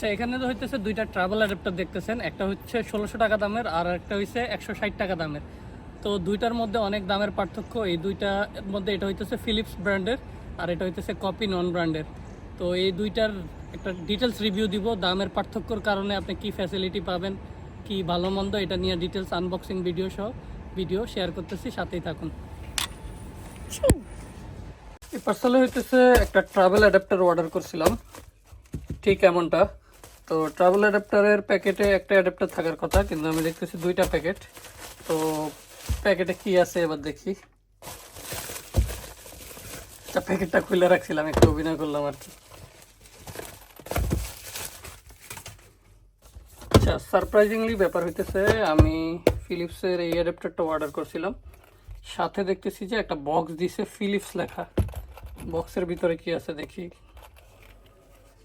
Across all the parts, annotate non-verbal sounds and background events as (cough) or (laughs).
আচ্ছা এখানে তো হইতেছে দুইটা ট্রাভেল অ্যাডাপ্টার দেখতেছেন, একটা হচ্ছে ষোলোশো টাকা দামের আর একটা হচ্ছে একশো ষাট টাকা দামের। তো দুইটার মধ্যে অনেক দামের পার্থক্য, এই দুইটার মধ্যে এটা হইতেছে ফিলিপস ব্র্যান্ডের আর এটা হইতেছে কপি নন ব্র্যান্ডের তো এই দুইটার একটা ডিটেলস রিভিউ দিব, দামের পার্থক্যর কারণে আপনি কি ফ্যাসিলিটি পাবেন, কি ভালো মন্দ, এটা নিয়ে ডিটেলস আনবক্সিং ভিডিও সহ ভিডিও শেয়ার করতেছি, সাথেই থাকুন। এই পার্সেলে হইতেছে একটা ট্রাভেল অ্যাডাপ্টার অর্ডার করছিলাম, ঠিক এমনটা। তো ট্রাভেল অ্যাডাপ্টারের প্যাকেটে একটা অ্যাডাপ্টার থাকার কথা, কিন্তু আমি দেখতেছি দুইটা প্যাকেট তো প্যাকেটে কি আছে এবার দেখি। প্যাকেটটা খুলে রাখছিলাম, একটু অভিনয় করলাম আর কি। আচ্ছা সারপ্রাইজিংলি ব্যাপার হইতেছে, আমি ফিলিপসের এই অ্যাডাপ্টারটা অর্ডার করছিলাম। সাথে দেখতেছি যে একটা বক্স দিছে ফিলিপস লেখা। বক্সের ভিতরে কি আছে দেখি।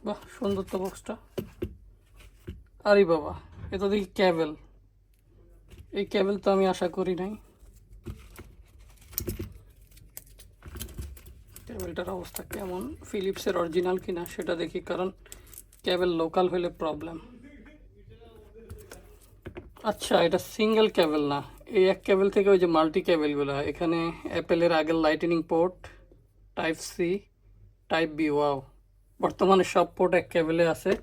বাহ, সুন্দর তো বক্সটা আরে বাবা এ তো দেখি ক্যাবেল। এই ক্যাবেল তো আমি আশা করি নাই। ক্যাবেলটার অবস্থা কেমন? ফিলিপসের অরিজিনাল কিনা সেটা দেখি, কারণ ক্যাবেল লোকাল হলে প্রবলেম আচ্ছা এটা সিঙ্গেল ক্যাবেল না। এই এক ক্যাবেল থেকে ওই যে মাল্টি ক্যাবেলগুলো, এখানে অ্যাপেলের আগের lightning port type C type B wow বর্তমানে সব পোর্ট এক ক্যাবেলে আছে।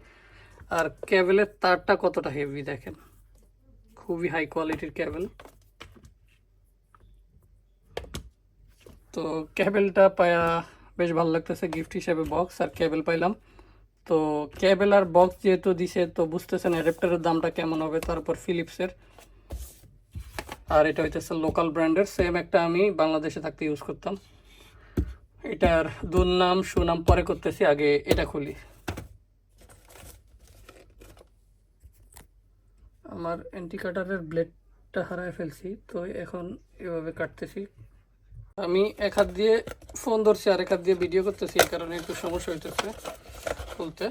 আর ক্যাবেলের তারটা কতটা হেভি দেখেন? খুবই হাই কোয়ালিটির ক্যাবেল। তো ক্যাবেলটা পায়া বেশ ভালো লাগতেছে গিফট হিসেবে বক্স আর ক্যাবেল পাইলাম। তো ক্যাবেল আর বক্স যেহেতু দিছে, তো বুঝতেছেন অ্যাডাপ্টারের দামটা কেমন হবে, তারপর ফিলিপসের আর এটা হইতেছে লোকাল ব্র্যান্ডের সেম একটা আমি বাংলাদেশে থাকতে ইউজ করতাম। এটার দুর্নাম, সুনাম পরে করতেছি, আগে এটা খুলি। আমার অ্যান্টি কাটারের ব্লেডটা হারায় ফেলছি, তো এখন এভাবে কাটতেছি। আমি এক হাত দিয়ে ফোন ধরছি আর এক হাত দিয়ে ভিডিও করতেছি, এই কারণে একটু সমস্যা হইতেছে খুলতে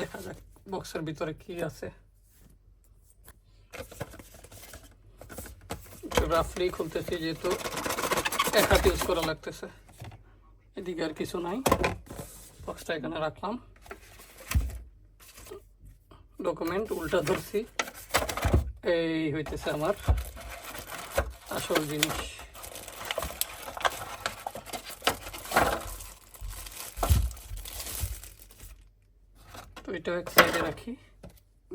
দেখা যাক বক্সের ভিতরে কি আছে। রাফলি খুলতেছি যেহেতু এক হাত ইউজ করা লাগতেছে। এদিকে আর কিছু নাই। বক্সটা এখানে রাখলাম। ডকুমেন্ট উল্টা ধরছি। এই হইতেছে আমার আসল জিনিস। তো এটা এক সাইডে রাখি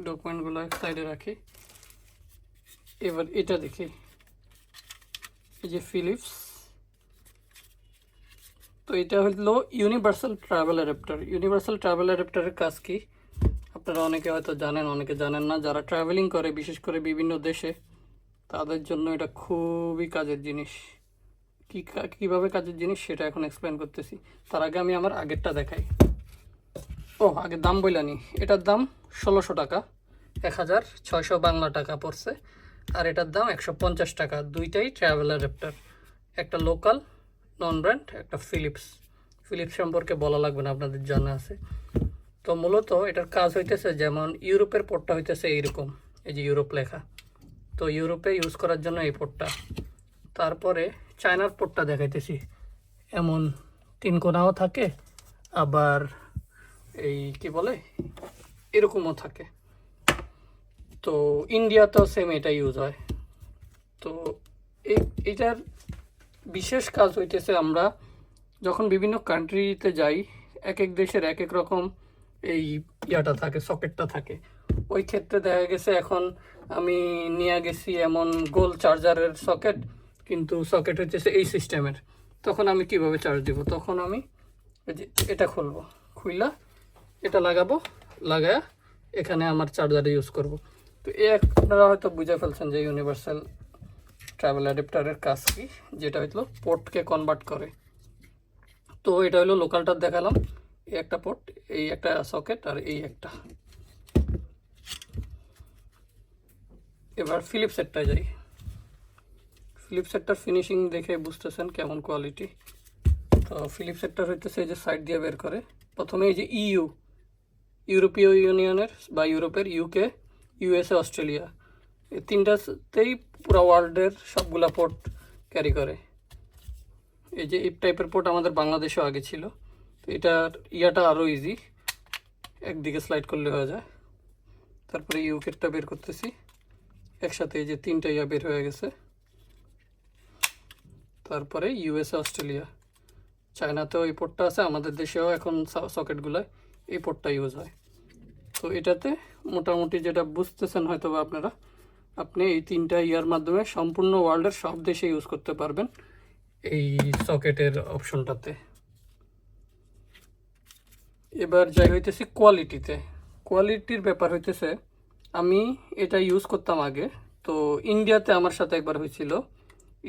ডকুমেন্টগুলো এক সাইডে রাখি। এবার এটা দেখি। এই যে ফিলিপস তো এটা হলো universal travel adapter universal travel অ্যাডাপ্টারের কাজ কি? আপনারা অনেকে হয়তো জানেন, অনেকে জানেন না। যারা ট্রাভেলিং করে, বিশেষ করে বিভিন্ন দেশে, তাদের জন্য এটা খুবই কাজের জিনিস। কী কীভাবে কাজের জিনিস সেটা এখন এক্সপ্লেন করতেছি। তার আগে আমি আমার আগেরটা দেখাই। ও, আগে দাম বইলানি এটার দাম ষোলোশো টাকা। এক হাজার ছয়শো বাংলা টাকা পড়ছে। আর এটার দাম একশো পঞ্চাশ টাকা। দুইটাই ট্রাভেল অ্যাডাপ্টার একটা লোকাল নন ব্র্যান্ড একটা ফিলিপস ফিলিপস সম্পর্কে বলা লাগবে না, আপনাদের জানা আছে। তো মূলত এটার কাজ হইতেছে যেমন ইউরোপের পোর্টটা হইতেছে এইরকম, এই যে ইউরোপ লেখা। তো ইউরোপে ইউজ করার জন্য এই পোর্টটা। তারপরে চায়নার পোর্টটা দেখাইতেছি। এমন তিন কোনাও থাকে, আবার এই কি বলে, এরকমও থাকে। তো ইন্ডিয়াতেও সেম এটা ইউজ হয়। তো এটার বিশেষ কাজ হইতেছে আমরা যখন বিভিন্ন কান্ট্রিতে যাই, এক এক দেশের এক এক রকম এই ইয়াটা থাকে, সকেটটা থাকে। ওই ক্ষেত্রে দেখা গেছে এখন আমি নিয়ে গেছি এমন গোল চার্জারের সকেট, কিন্তু সকেট হচ্ছে এই সিস্টেমের। তখন আমি কীভাবে চার্জ দিব? তখন আমি এটা খুলবো, খুইলা এটা লাগাবো, লাগায়া এখানে আমার চার্জারে ইউজ করব। তো এ আপনারা হয়তো বুঝে ফেলছেন যে ইউনিভার্সাল ট্রাভেল অ্যাডাপ্টারের কাজ কি, যেটা হইল পোর্টকে কনভার্ট করে। তো এটা হলো লোকালটা দেখালাম। এই একটা পোর্ট এই একটা সকেট আর এই একটা। এবার ফিলিপ সেটটায় যাই। ফিলিপ সেটটার ফিনিশিং দেখে বুঝতেছেন কেমন কোয়ালিটি তো ফিলিপ সেটটার হইতেছে এই যে সাইড দিয়ে বের করে। প্রথমে এই যে ইইউ ইউরোপীয় ইউনিয়নের বা ইউরোপের ইউকে ইউএসএ অস্ট্রেলিয়া এই তিনটাতেই পুরো ওয়ার্ল্ডের সবগুলা পোর্ট ক্যারি করে। এই যে এই টাইপের পোর্ট আমাদের বাংলাদেশেও আগে ছিল। এটার ইয়াটা আরও ইজি একদিকে স্লাইড করলে হয়ে যায়। তারপরে ইউকেটটা বের করতেছি। একসাথে এই যে তিনটা ইয়া বের হয়ে গেছে। তারপরে ইউএসএ অস্ট্রেলিয়া চায়নাতেও এই পোর্টটা আছে, আমাদের দেশেও এখন সকেটগুলোয় এই পোর্টটা ইউজ হয়। তো এটাতে মোটামুটি যেটা বুঝতেছেন হয়তো বা আপনারা, আপনি এই তিনটা ইয়ার মাধ্যমে সম্পূর্ণ ওয়ার্ল্ডের সব দেশে ইউজ করতে পারবেন এই সকেটের অপশনটাতে এবার যাই হইতেছি কোয়ালিটিতে কোয়ালিটির ব্যাপার হইতেছে, আমি এটা ইউজ করতাম আগে। তো ইন্ডিয়াতে আমার সাথে একবার হয়েছিল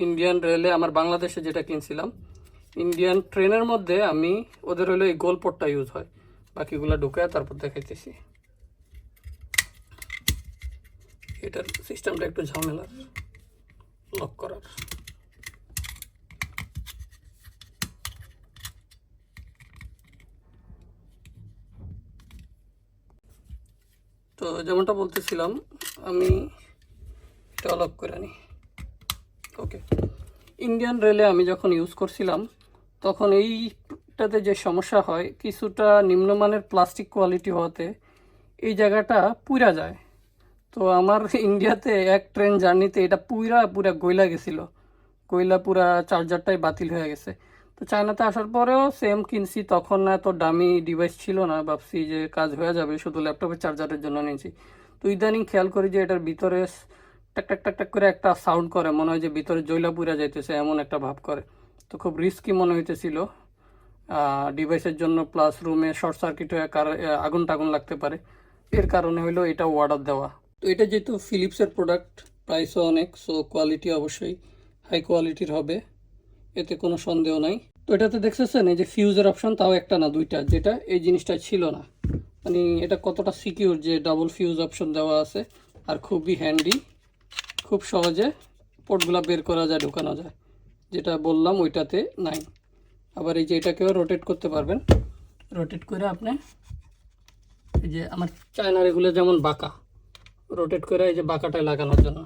ইন্ডিয়ান রেলে আমার বাংলাদেশে যেটা কিনছিলাম ইন্ডিয়ান ট্রেনের মধ্যে আমি, ওদের হলো এই গোল পোর্টটা ইউজ হয়। বাকিগুলো ঢুকায় তারপর দেখাইতেছি। এটার সিস্টেমটা একটু ঝামেলার লক করার। তো যেমনটা বলতেছিলাম, আমি এটা লক করে নিই ওকে ইন্ডিয়ান রেলে আমি যখন ইউজ করছিলাম, তখন এইটাতে যে সমস্যা হয়, কিছুটা নিম্নমানের প্লাস্টিক কোয়ালিটি হওয়াতে এই জায়গাটা পুরা যায়। তো আমার (laughs) ইন্ডিয়াতে এক ট্রেন জার্নিতে এটা পুরা পুরা গইলা গেছিল। গইলা পুরা চার্জারটাই বাতিল হয়ে গেছে। তো চায়নাতে আসার পরেও সেম কিনছি, তখন এত দামি ডিভাইস ছিল না, ভাবছি যে কাজ হয়ে যাবে, শুধু ল্যাপটপের চার্জারের জন্য নিয়েছি। তো ইদানিং খেয়াল করি যে এটার ভিতরে টাক টাক টাক টাক করে একটা সাউন্ড করে, মনে হয় যে ভিতরে জৈলা পুরা যাইতেছে, এমন একটা ভাব করে। তো খুব রিস্কি মনে হইতেছিল। ডিভাইসের জন্য প্লাস রুমে শর্ট সার্কিট হয়ে কার আগুন টাগুন লাগতে পারে। এর কারণে হলো এটা অর্ডার দেওয়া। তো এটা যেহেতু ফিলিপসের প্রোডাক্ট প্রাইসও অনেক সো কোয়ালিটি অবশ্যই হাই কোয়ালিটির হবে। এতে কোনো সন্দেহ নাই। তো এটাতে দেখতেছেন, এই যে ফিউজের অপশন তাও একটা না, দুইটা, যেটা এই জিনিসটা ছিল না। মানে এটা কতটা সিকিউর যে ডাবল ফিউজ অপশন দেওয়া আছে, আর খুবই হ্যান্ডি খুব সহজে পোর্টগুলো বের করা যায়, ঢুকানো যায়। যেটা বললাম, ওইটাতে নাই। আবার এই যে এটাকেও রোটেট করতে পারবেন। রোটেট করে আপনি এই যে আমার চায়নার এগুলো যেমন বাঁকা রোটেট করে এই যে বাঁকাটায় লাগানোর জন্য।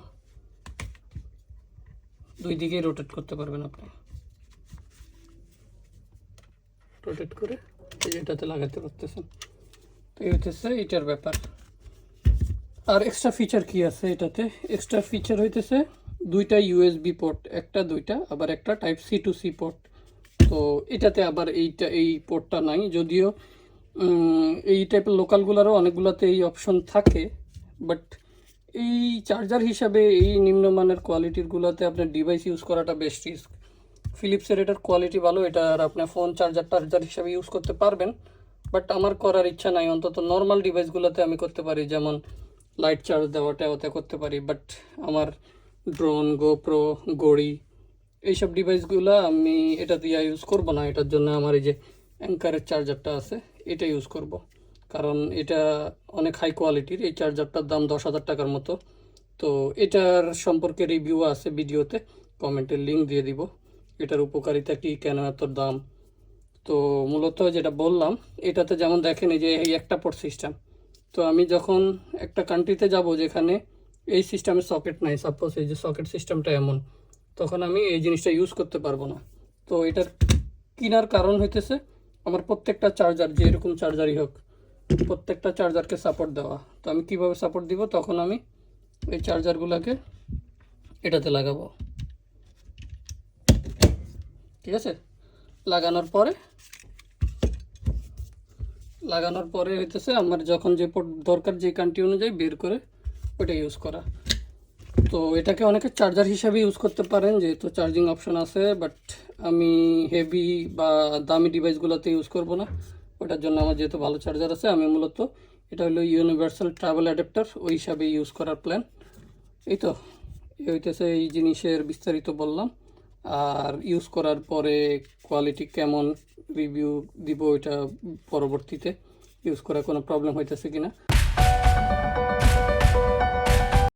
দুই দিকেই রোটেট করতে পারবেন আপনি। রোটেট করে। এই এটাতে লাগাতে পারতেছেন। তো এই হইতেছে এটার ব্যাপার। আর এক্সট্রা ফিচার কি আছে এটাতে? এক্সট্রা ফিচার হইতেছে দুইটা ইউএসবি পোর্ট একটা দুইটা, আবার একটা type C to C port তো এটাতে আবার এইটা, এই পোর্টটা নাই। যদিও এই টাইপের লোকালগুলোরও অনেকগুলোতে এই অপশন থাকে বাট এই চার্জার হিসাবে এই নিম্নমানের কোয়ালিটিরগুলোতে আপনার ডিভাইস ইউজ করাটা বেস্ট রিস্ক ফিলিপসের এটার কোয়ালিটি ভালো এটা আর আপনার ফোন চার্জার টার্জার হিসাবে ইউজ করতে পারবেন। বাট আমার করার ইচ্ছা নাই, অন্তত নর্মাল ডিভাইসগুলোতে আমি করতে পারি, যেমন লাইট চার্জ দেওয়াটা ওতে করতে পারি। বাট আমার ড্রোন গোপ্রো গড়ি এইসব ডিভাইসগুলো আমি এটা দিয়ে ইউজ করব না। এটার জন্য আমার এই যে অ্যাঙ্কারের চার্জারটা আছে, এটা ইউজ করব। কারণ এটা অনেক হাই কোয়ালিটির এই চার্জারটার দাম দশ হাজার টাকার মতো। তো এটার সম্পর্কে রিভিউ আছে ভিডিওতে কমেন্টের লিঙ্ক দিয়ে দিব। এটার উপকারিতা কী কেন এত দাম? তো মূলত যেটা বললাম, এটাতে যেমন দেখেন এই যে এই একটা পোর্ট সিস্টেম তো আমি যখন একটা কান্ট্রিতে যাব যেখানে এই সিস্টেমের সকেট নাই সাপোজ এই যে সকেট সিস্টেমটা এমন, তখন আমি এই জিনিসটা ইউজ করতে পারব না। তো এটার কেনার কারণ হইতেছে আমার প্রত্যেকটা চার্জার যে এরকম চার্জারই হোক, প্রত্যেকটা চার্জারকে সাপোর্ট দেওয়া। তো আমি কীভাবে সাপোর্ট দিব? তখন আমি এই চার্জারগুলোকে এটাতে লাগাবো। ঠিক আছে? লাগানোর পরে লাগানোর পরে হইতেছে আমার যখন যে পোর্ট দরকার যে কান্ট্রি অনুযায়ী বের করে ওটা ইউজ করা। তো এটাকে অনেকে চার্জার হিসাবে ইউজ করতে পারেন, যেহেতু চার্জিং অপশন আছে বাট আমি হেভি বা দামি ডিভাইসগুলোতে ইউজ করব না। ওটার জন্য আমার যেহেতু ভালো চার্জার আছে, আমি মূলত এটা হলো ইউনিভার্সাল ট্রাভেল অ্যাডাপ্টার ওই হিসাবে ইউজ করার প্ল্যান এই তো, এই হইতেছে এই জিনিসের বিস্তারিত বললাম। আর ইউজ করার পরে কোয়ালিটি কেমন রিভিউ দিব এটা পরবর্তীতে ইউজ করার কোনো প্রবলেম হইতেছে কিনা?